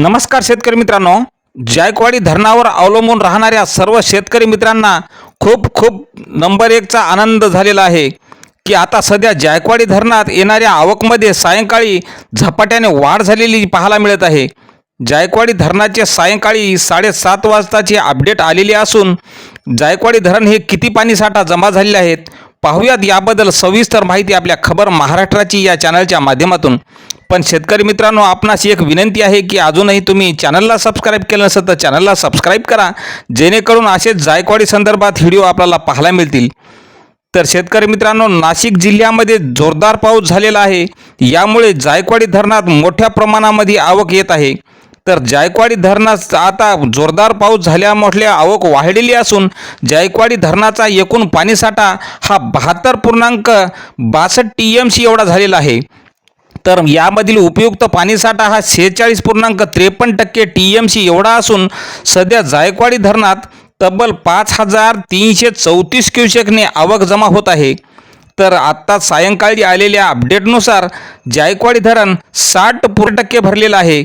नमस्कार शेतकरी मित्रांनो. जायकवाडी धरणावर अवलंबून राहणाऱ्या सर्व शेतकरी मित्रांना खूप खूप नंबर एकचा आनंद झालेला आहे की आता सध्या जायकवाडी धरणात येणाऱ्या आवकमध्ये सायंकाळी झपाट्याने वाढ झालेली पाहायला मिळत आहे. जायकवाडी धरणाचे सायंकाळी साडेसात वाजताची अपडेट आलेली असून जायकवाडी धरण हे किती पाणीसाठा जमा झालेले आहेत पाहूयात याबद्दल सविस्तर माहिती आपल्या खबर महाराष्ट्राची या चॅनलच्या माध्यमातून. पण शेतकरी मित्रांनो आपणास एक विनंती आहे की अजूनही तुम्ही चॅनलला सबस्क्राईब केलं नसेल तर चॅनलला सबस्क्राईब करा. जेणेकरून असेच जायकवाडी संदर्भात व्हिडिओ आपल्याला पाहायला मिळतील. तर शेतकरी मित्रांनो नाशिक जिल्ह्यामध्ये जोरदार पाऊस झालेला आहे. यामुळे जायकवाडी धरणात मोठ्या प्रमाणामध्ये आवक येत आहे. तर जायकवाडी धरणात आता जोरदार पाऊस झाल्यामुळे आवक वाढलेली असून जायकवाडी धरणाचा एकूण पाणीसाठा हा बहात्तर पूर्णांक बासष्ट टी एम सी एवढा झालेला आहे. तर यामधील उपयुक्त पाणीसाठा हा शेहेचाळीस पूर्णांक त्रेपन्न टक्के टी एम सी एवढा असून सध्या जायकवाडी धरणात तब्बल पाच हजार तीनशे चौतीस क्युसेकने आवक जमा होत आहे. तर आत्ता सायंकाळी आलेल्या अपडेटनुसार जायकवाडी धरण साठ पूर्ण टक्के भरलेलं आहे.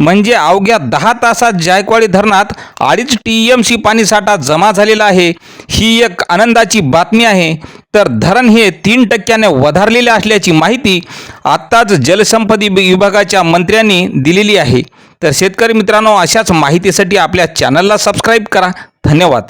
म्हणजे अवघ्या दहा तासात जायकवाडी धरणात अडीच टी एम सी पाणीसाठा जमा झालेला आहे. ही एक आनंदाची बातमी आहे. तर धरण हे तीन टक्क्याने वधारलेले असल्याची माहिती आत्ताच जलसंपदी विभागाच्या मंत्र्यांनी दिलेली आहे. तर शेतकरी मित्रांनो अशाच माहितीसाठी आपल्या चॅनलला सबस्क्राईब करा. धन्यवाद.